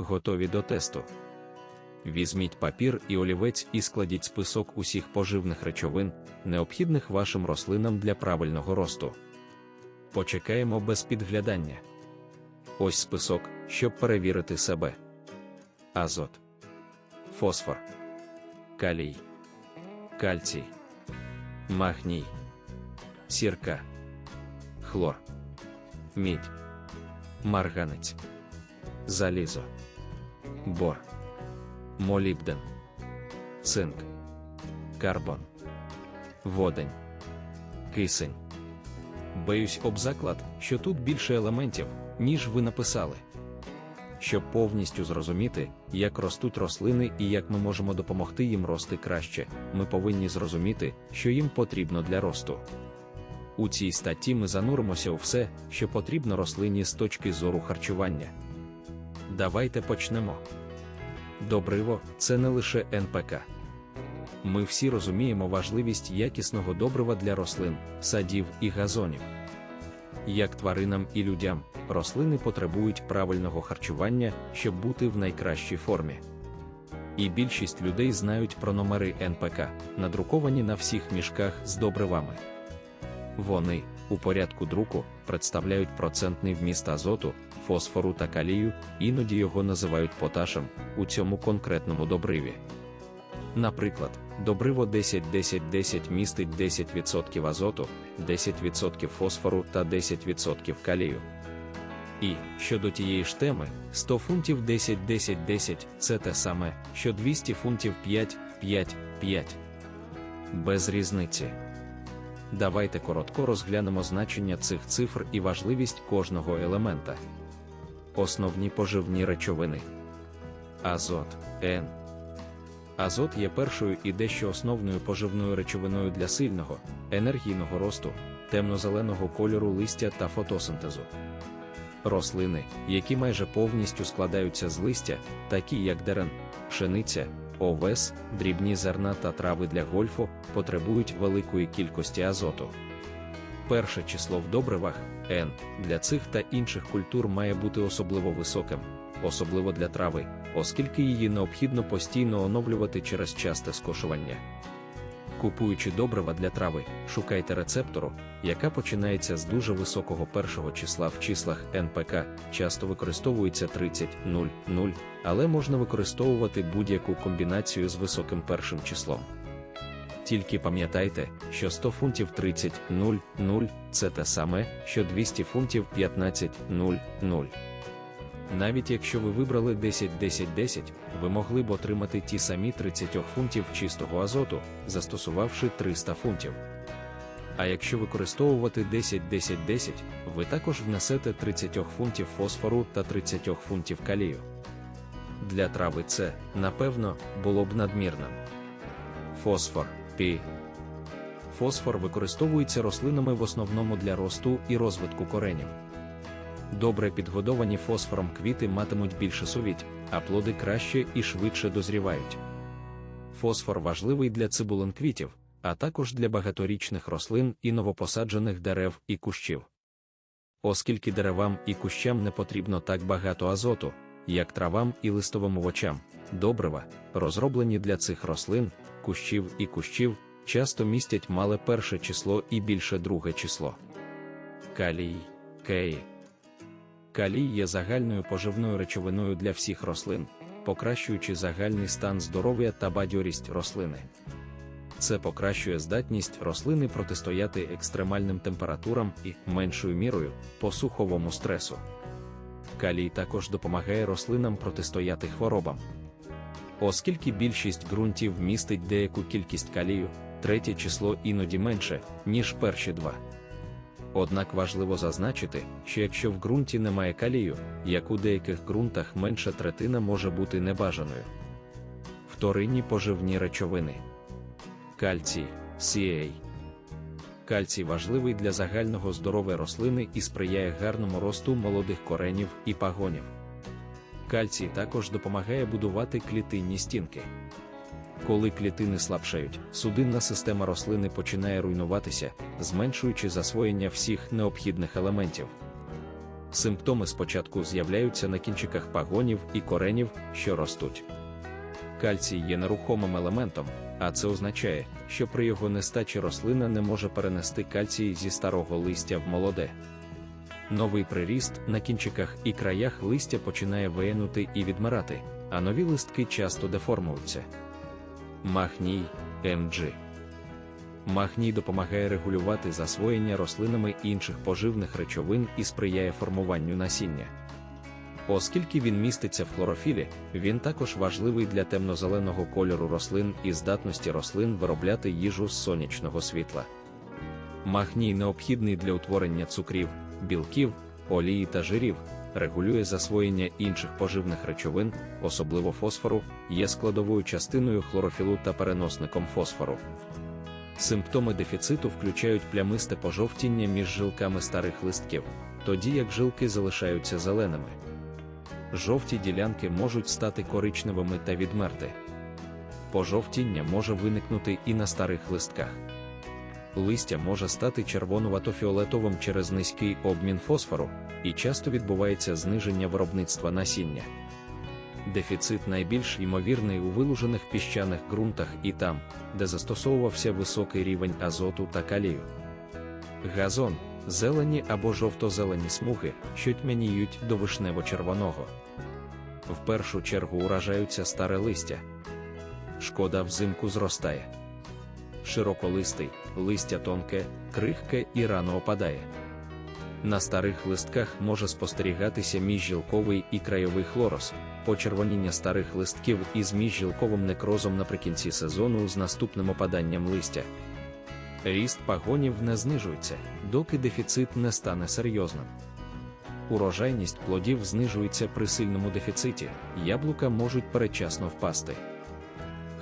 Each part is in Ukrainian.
готові до тесту. Візьміть папір і олівець і складіть список усіх поживних речовин, необхідних вашим рослинам для правильного росту. Почекаємо без підглядання. Ось список, щоб перевірити себе: азот, фосфор, калій, кальцій, магній, сірка, хлор, мідь, марганець, залізо, бор, молібден, цинк, карбон, водень, кисень. Беюсь об заклад, що тут більше елементів, ніж ви написали. Щоб повністю зрозуміти, як ростуть рослини і як ми можемо допомогти їм рости краще, ми повинні зрозуміти, що їм потрібно для росту. У цій статті ми зануримося у все, що потрібно рослині з точки зору харчування. Давайте почнемо. Добриво це не лише НПК. Ми всі розуміємо важливість якісного добрива для рослин, садів і газонів. Як тваринам і людям, рослини потребують правильного харчування, щоб бути в найкращій формі. І більшість людей знають про номери НПК, надруковані на всіх мішках з добривами. Вони, у порядку друку, представляють процентний вміст азоту, фосфору та калію, іноді його називають поташем у цьому конкретному добриві. Наприклад, добриво 10-10-10 містить 10% азоту, 10% фосфору та 10% калію. І, щодо тієї ж теми, 100 фунтів 10-10-10 це те саме, що 200 фунтів 5-5-5. Без різниці. Давайте коротко розглянемо значення цих цифр і важливість кожного елемента. Основні поживні речовини. Азот Н. Азот є першою і дещо основною поживною речовиною для сильного, енергійного росту, темно-зеленого кольору листя та фотосинтезу. Рослини, які майже повністю складаються з листя, такі як дерен, пшениця, овес, дрібні зерна та трави для гольфу, потребують великої кількості азоту. Перше число в добривах N для цих та інших культур має бути особливо високим, особливо для трави, оскільки її необхідно постійно оновлювати через часте скошування. Купуючи добрива для трави, шукайте рецептору, яка починається з дуже високого першого числа в числах НПК, часто використовується 30-0-0, але можна використовувати будь-яку комбінацію з високим першим числом. Тільки пам'ятайте, що 100 фунтів 30-0-0 це те саме, що 200 фунтів 15-0-0. Навіть якщо ви вибрали 10-10-10, ви могли б отримати ті самі 30 фунтів чистого азоту, застосувавши 300 фунтів. А якщо використовувати 10-10-10, ви також внесете 30 фунтів фосфору та 30 фунтів калію. Для трави це, напевно, було б надмірним. Фосфор Пі. Фосфор використовується рослинами в основному для росту і розвитку коренів. Добре підгодовані фосфором квіти матимуть більше совіть, а плоди краще і швидше дозрівають. Фосфор важливий для цибулин квітів, а також для багаторічних рослин і новопосаджених дерев і кущів. Оскільки деревам і кущам не потрібно так багато азоту, як травам і листовим овочам, добрива, розроблені для цих рослин, кущів і кущів, часто містять мале перше число і більше друге число. Калій, кеї. Калій є загальною поживною речовиною для всіх рослин, покращуючи загальний стан здоров'я та бадьорість рослини. Це покращує здатність рослини протистояти екстремальним температурам і, меншою мірою, посуховому стресу. Калій також допомагає рослинам протистояти хворобам. Оскільки більшість ґрунтів містить деяку кількість калію, третє число іноді менше, ніж перші два. Однак важливо зазначити, що якщо в ґрунті немає калію, як у деяких ґрунтах менша третина може бути небажаною. Вторинні поживні речовини. Кальцій CA. Кальцій важливий для загального здоров'я рослини і сприяє гарному росту молодих коренів і пагонів. Кальцій також допомагає будувати клітинні стінки. Коли клітини слабшають, судинна система рослини починає руйнуватися, зменшуючи засвоєння всіх необхідних елементів. Симптоми спочатку з'являються на кінчиках пагонів і коренів, що ростуть. Кальцій є нерухомим елементом, а це означає, що при його нестачі рослина не може перенести кальцій зі старого листя в молоде. Новий приріст на кінчиках і краях листя починає виянути і відмирати, а нові листки часто деформуються. Махній МГ Махній допомагає регулювати засвоєння рослинами інших поживних речовин і сприяє формуванню насіння. Оскільки він міститься в хлорофілі, він також важливий для темно-зеленого кольору рослин і здатності рослин виробляти їжу з сонячного світла. Магній необхідний для утворення цукрів, білків, олії та жирів, регулює засвоєння інших поживних речовин, особливо фосфору, є складовою частиною хлорофілу та переносником фосфору. Симптоми дефіциту включають плямисте пожовтіння між жилками старих листків, тоді як жилки залишаються зеленими. Жовті ділянки можуть стати коричневими та відмерти. Пожовтіння може виникнути і на старих листках. Листя може стати червонувато-фіолетовим через низький обмін фосфору, і часто відбувається зниження виробництва насіння. Дефіцит найбільш ймовірний у вилужених піщаних ґрунтах і там, де застосовувався високий рівень азоту та калію. Газон зелені або жовто-зелені смуги, що тьмяніють до вишнево-червоного. В першу чергу уражаються старе листя. Шкода взимку зростає. Широколистий, листя тонке, крихке і рано опадає. На старих листках може спостерігатися міжжілковий і крайовий хлороз, почервоніння старих листків із міжжілковим некрозом наприкінці сезону з наступним опаданням листя. Ріст пагонів не знижується, доки дефіцит не стане серйозним. Урожайність плодів знижується при сильному дефіциті, яблука можуть передчасно впасти.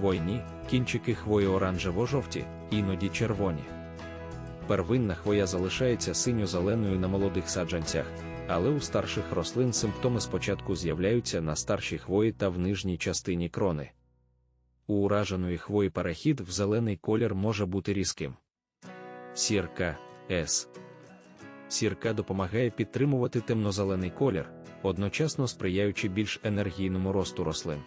Хвойні кінчики хвої оранжево-жовті, іноді червоні. Первинна хвоя залишається синьо-зеленою на молодих саджанцях, але у старших рослин симптоми спочатку з'являються на старшій хвої та в нижній частині крони. У ураженої хвої перехід в зелений колір може бути різким. Сірка С. Сірка допомагає підтримувати темнозелений колір, одночасно сприяючи більш енергійному росту рослин.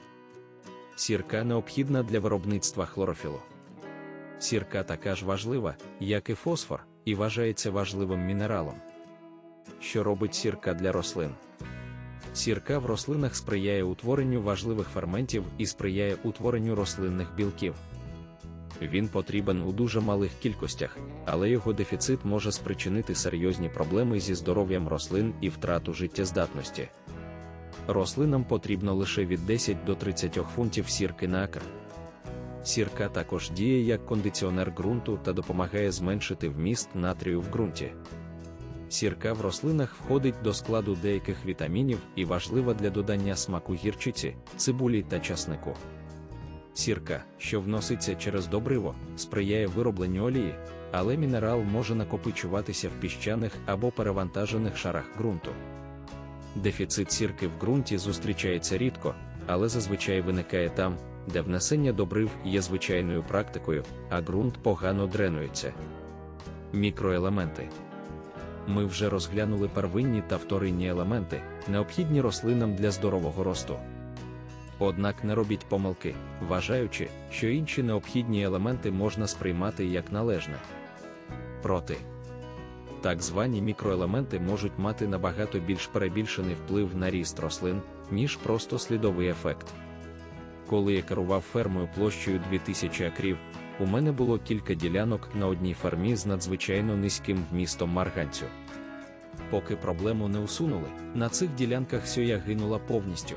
Сірка необхідна для виробництва хлорофілу. Сірка така ж важлива, як і фосфор, і вважається важливим мінералом. Що робить сірка для рослин? Сірка в рослинах сприяє утворенню важливих ферментів і сприяє утворенню рослинних білків. Він потрібен у дуже малих кількостях, але його дефіцит може спричинити серйозні проблеми зі здоров'ям рослин і втрату життєздатності. Рослинам потрібно лише від 10 до 30 фунтів сірки на акр. Сірка також діє як кондиціонер ґрунту та допомагає зменшити вміст натрію в ґрунті. Сірка в рослинах входить до складу деяких вітамінів і важлива для додання смаку гірчиці, цибулі та часнику. Сірка, що вноситься через добриво, сприяє виробленню олії, але мінерал може накопичуватися в піщаних або перевантажених шарах ґрунту. Дефіцит сірки в ґрунті зустрічається рідко, але зазвичай виникає там, де внесення добрив є звичайною практикою, а ґрунт погано дренується. Мікроелементи ми вже розглянули первинні та вторинні елементи, необхідні рослинам для здорового росту. Однак не робіть помилки, вважаючи, що інші необхідні елементи можна сприймати як належне. Проти так звані мікроелементи можуть мати набагато більш перебільшений вплив на ріст рослин, ніж просто слідовий ефект. Коли я керував фермою площею 2000 акрів, у мене було кілька ділянок на одній фермі з надзвичайно низьким вмістом марганцю. Поки проблему не усунули, на цих ділянках сьоя гинула повністю.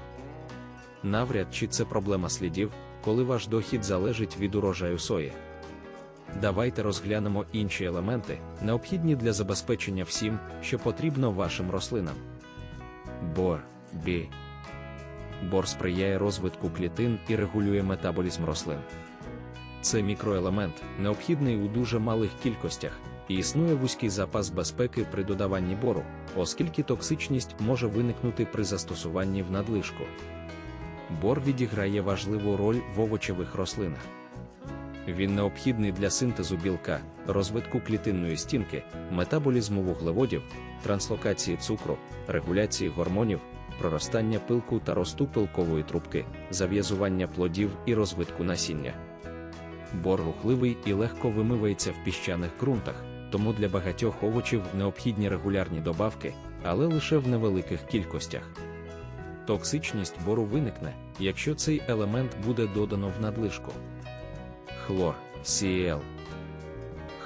Навряд чи це проблема слідів, коли ваш дохід залежить від урожаю сої. Давайте розглянемо інші елементи, необхідні для забезпечення всім, що потрібно вашим рослинам. Бор, бі. Бор сприяє розвитку клітин і регулює метаболізм рослин. Це мікроелемент, необхідний у дуже малих кількостях, і існує вузький запас безпеки при додаванні бору, оскільки токсичність може виникнути при застосуванні в надлишку. Бор відіграє важливу роль в овочевих рослинах. Він необхідний для синтезу білка, розвитку клітинної стінки, метаболізму вуглеводів, транслокації цукру, регуляції гормонів, проростання пилку та росту пилкової трубки, зав'язування плодів і розвитку насіння. Бор рухливий і легко вимивається в піщаних ґрунтах, тому для багатьох овочів необхідні регулярні добавки, але лише в невеликих кількостях. Токсичність бору виникне, якщо цей елемент буде додано в надлишку. Хлор CL.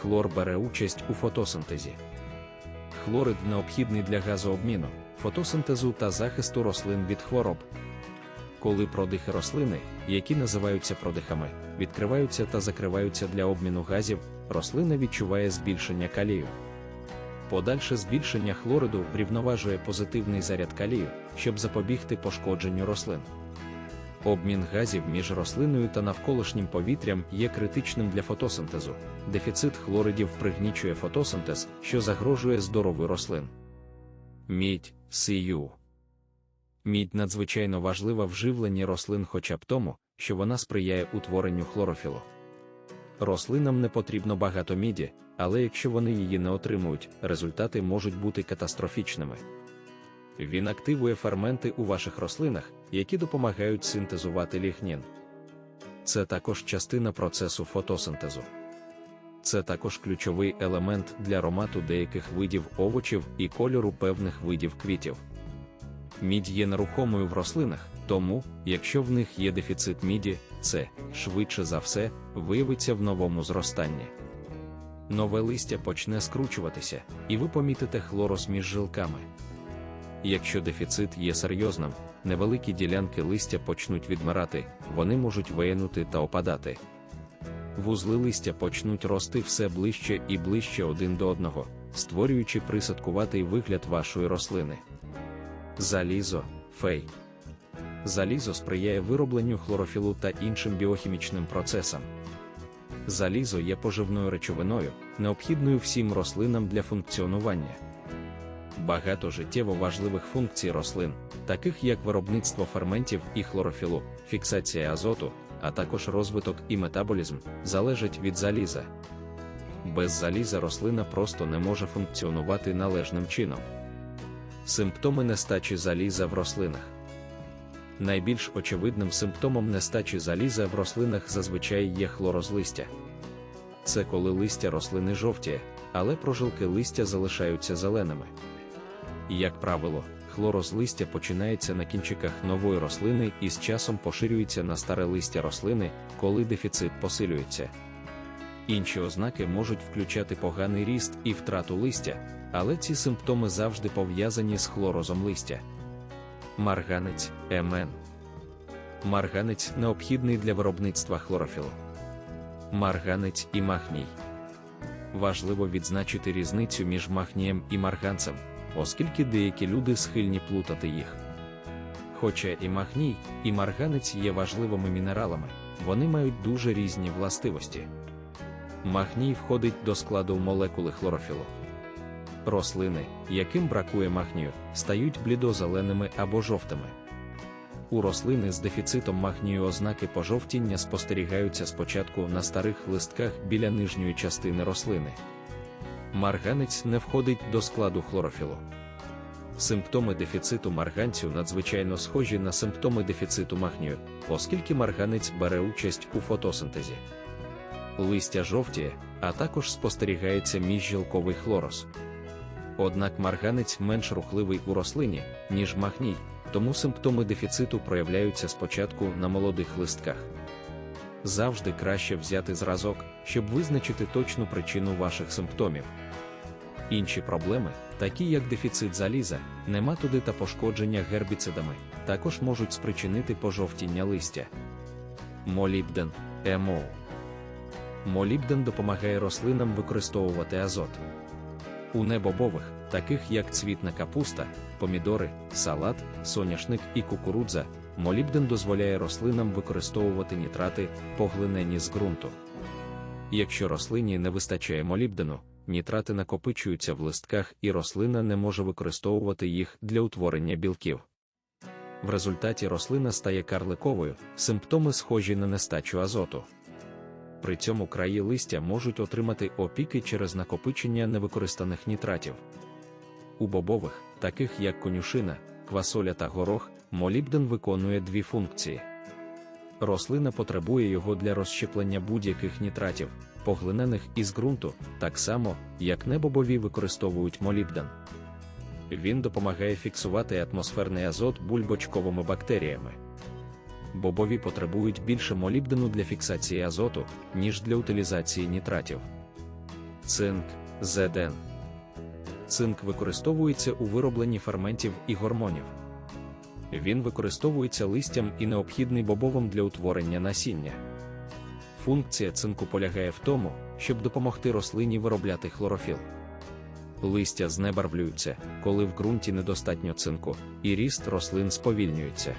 Хлор бере участь у фотосинтезі. Хлорид необхідний для газообміну, фотосинтезу та захисту рослин від хвороб. Коли продихи рослини, які називаються продихами, відкриваються та закриваються для обміну газів, рослина відчуває збільшення калію. Подальше збільшення хлориду врівноважує позитивний заряд калію, щоб запобігти пошкодженню рослин. Обмін газів між рослиною та навколишнім повітрям є критичним для фотосинтезу. Дефіцит хлоридів пригнічує фотосинтез, що загрожує здоров'ю рослин. Мідь Сію. Мідь надзвичайно важлива в живленні рослин хоча б тому, що вона сприяє утворенню хлорофілу. Рослинам не потрібно багато міді, але якщо вони її не отримують, результати можуть бути катастрофічними. Він активує ферменти у ваших рослинах, які допомагають синтезувати лігнін. Це також частина процесу фотосинтезу. Це також ключовий елемент для аромату деяких видів овочів і кольору певних видів квітів. Мідь є нерухомою в рослинах, тому, якщо в них є дефіцит міді, це, швидше за все, виявиться в новому зростанні. Нове листя почне скручуватися, і ви помітите хлорос між жилками. Якщо дефіцит є серйозним, невеликі ділянки листя почнуть відмирати, вони можуть виянути та опадати. Вузли листя почнуть рости все ближче і ближче один до одного, створюючи присадкуватий вигляд вашої рослини. Залізо, фей. Залізо сприяє виробленню хлорофілу та іншим біохімічним процесам. Залізо є поживною речовиною, необхідною всім рослинам для функціонування. Багато життєво важливих функцій рослин, таких як виробництво ферментів і хлорофілу, фіксація азоту, а також розвиток і метаболізм, залежать від заліза. Без заліза рослина просто не може функціонувати належним чином. Симптоми нестачі заліза в рослинах. Найбільш очевидним симптомом нестачі заліза в рослинах зазвичай є хлорозлистя. Це коли листя рослини жовтіє, але прожилки листя залишаються зеленими. Як правило, хлороз листя починається на кінчиках нової рослини і з часом поширюється на старе листя рослини, коли дефіцит посилюється. Інші ознаки можуть включати поганий ріст і втрату листя, але ці симптоми завжди пов'язані з хлорозом листя. Марганець МН. Марганець необхідний для виробництва хлорофілу. Марганець і махній. Важливо відзначити різницю між махнієм і марганцем, оскільки деякі люди схильні плутати їх. Хоча і махній, і марганець є важливими мінералами, вони мають дуже різні властивості. Махній входить до складу молекули хлорофілу. Рослини, яким бракує магнію, стають блідозеленими або жовтими. У рослини з дефіцитом магнію ознаки пожовтіння спостерігаються спочатку на старих листках біля нижньої частини рослини. Марганець не входить до складу хлорофілу. Симптоми дефіциту марганцю надзвичайно схожі на симптоми дефіциту магнію, оскільки марганець бере участь у фотосинтезі. Листя жовтіє, а також спостерігається міжжілковий хлороз. Однак марганець менш рухливий у рослині, ніж магній, тому симптоми дефіциту проявляються спочатку на молодих листках. Завжди краще взяти зразок, щоб визначити точну причину ваших симптомів. Інші проблеми, такі як дефіцит заліза, нематоди та пошкодження гербіцидами, також можуть спричинити пожовтіння листя. Молібден МО Молібден допомагає рослинам використовувати азот. У небобових, таких як цвітна капуста, помідори, салат, соняшник і кукурудза, молібден дозволяє рослинам використовувати нітрати, поглинені з ґрунту. Якщо рослині не вистачає молібдену, нітрати накопичуються в листках і рослина не може використовувати їх для утворення білків. В результаті рослина стає карликовою, симптоми схожі на нестачу азоту. При цьому краї листя можуть отримати опіки через накопичення невикористаних нітратів. У бобових, таких як конюшина, квасоля та горох, молібден виконує дві функції. Рослина потребує його для розщеплення будь-яких нітратів, поглинених із ґрунту, так само, як небобові використовують молібден. Він допомагає фіксувати атмосферний азот бульбочковими бактеріями. Бобові потребують більше молібдену для фіксації азоту, ніж для утилізації нітратів. Цинк, ЗДН. Цинк використовується у виробленні ферментів і гормонів. Він використовується листям і необхідний бобовим для утворення насіння. Функція цинку полягає в тому, щоб допомогти рослині виробляти хлорофіл. Листя знебарвлюються, коли в ґрунті недостатньо цинку, і ріст рослин сповільнюється.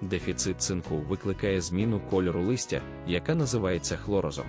Дефіцит цинку викликає зміну кольору листя, яка називається хлорозом.